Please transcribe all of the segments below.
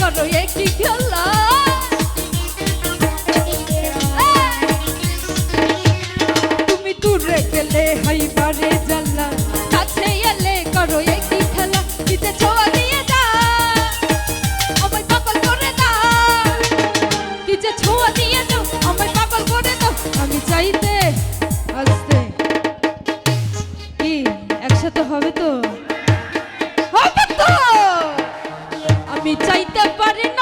করো একই খেলা? তুমি দূরে গেলে হাইবারে জ্বালা, কাছে এলে করো একই খেলা? দিতে ছোঁয়া দিয়ে যা, আমায় পাগল করে দাও। কি যে ছোঁয়া দিয়ে দাও আমায় পাগল করে দাও। আমি চাইতে আসতে কি? একসাথে হবে তো? everybody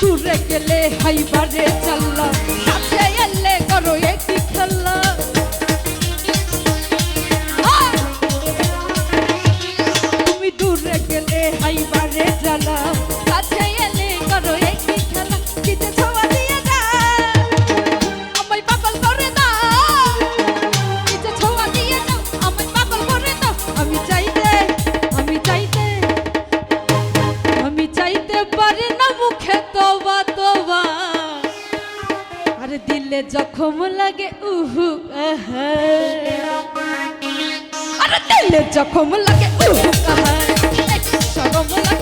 দূরে গেলে হাইবারে চাল্লা দিলে জখম লাগে উহু আহ। আর দিলে জখম লাগে উহু আহ। সরম লাগে